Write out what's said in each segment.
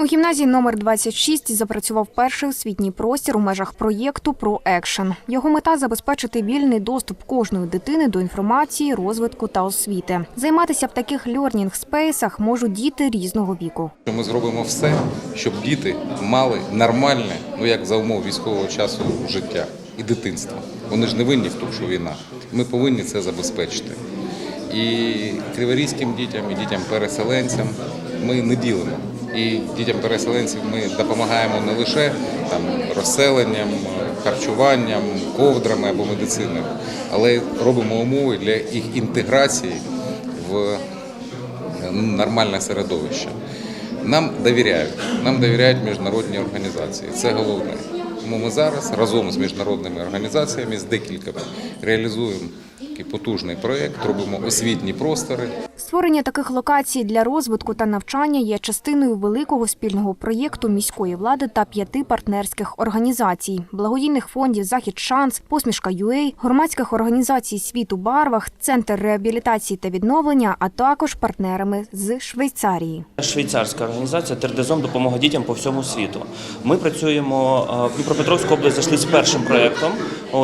У гімназії номер 26 запрацював перший освітній простір у межах проєкту «Про екшен». Його мета забезпечити вільний доступ кожної дитини до інформації, розвитку та освіти. Займатися в таких льорнінг-спейсах можуть діти різного віку. Ми зробимо все, щоб діти мали нормальне, ну як за умов військового часу, життя і дитинства. Вони ж не винні в тому, що війна. Ми повинні це забезпечити. І криворізьким дітям, і дітям-переселенцям ми не ділимо. І дітям-переселенцям ми допомагаємо не лише там розселенням, харчуванням, ковдрами або медициною, але робимо умови для їх інтеграції в нормальне середовище. Нам довіряють, нам довіряють міжнародні організації. Це головне. Тому ми зараз разом з міжнародними організаціями з декількома реалізуємо такий потужний проєкт, робимо освітні простори. Створення таких локацій для розвитку та навчання є частиною великого спільного проєкту міської влади та п'яти партнерських організацій: благодійних фондів Захід Шанс, Посмішка ЮЕЙ, громадських організацій Світ у барвах, Центр реабілітації та відновлення, а також партнерами з Швейцарії. Швейцарська організація Тердезон допомога дітям по всьому світу. Ми працюємо е, в Дніпропетровську область. Зайшли з першим проєктом.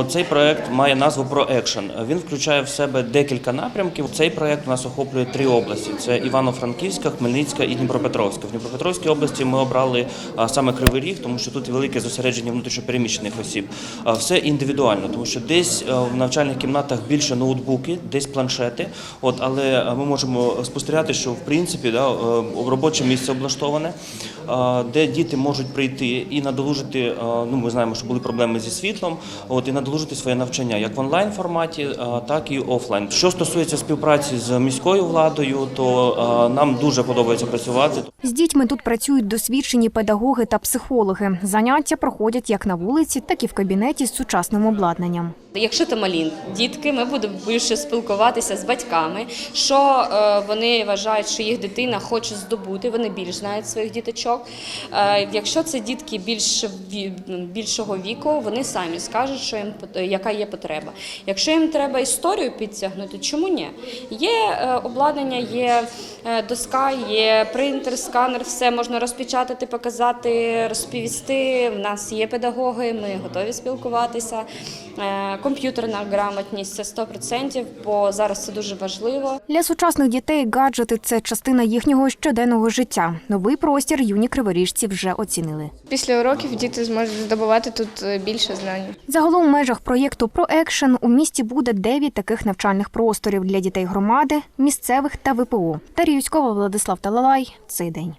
Цей проєкт має назву про екшен. Він включає в себе декілька напрямків. Цей проєкт у нас охоплює три області: це Івано-Франківська, Хмельницька і Дніпропетровська. В Дніпропетровській області ми обрали саме Кривий Ріг, тому що тут велике зосередження внутрішньопереміщених осіб. Все індивідуально, тому що десь в навчальних кімнатах більше ноутбуки, десь планшети. От, але ми можемо спостерігати, що в принципі да, робоче місце облаштоване, де діти можуть прийти і надолужити. Ну, ми знаємо, що були проблеми зі світлом, от і надолужити своє навчання як в онлайн форматі, так і офлайн. Що стосується співпраці з міською владою, то е, нам дуже подобається працювати. З дітьми тут працюють досвідчені педагоги та психологи. Заняття проходять як на вулиці, так і в кабінеті з сучасним обладнанням. Якщо це малі дітки, ми будемо більше спілкуватися з батьками, що е, вони вважають, що їх дитина хоче здобути, вони більш знають своїх діточок. Е, якщо це дітки більш більшого віку, вони самі скажуть, що їм яка є потреба. Якщо їм треба історію підтягнути, чому ні? Є е, обладнання, є доска, є принтер, сканер, все можна розпечатати, показати, розповісти. В нас є педагоги, ми готові спілкуватися. Е, Комп'ютерна грамотність це 100%, бо зараз це дуже важливо. Для сучасних дітей гаджети це частина їхнього щоденного життя. Новий простір юні криворіжці вже оцінили. Після уроків діти зможуть здобувати тут е, більше знань. Загалом в межах проєкту про екшен у місті буде 9 таких навчальних просторів для дітей громади, місцевих та ВПО. Дар'я Юськова, Владислав Талалай. Цей день.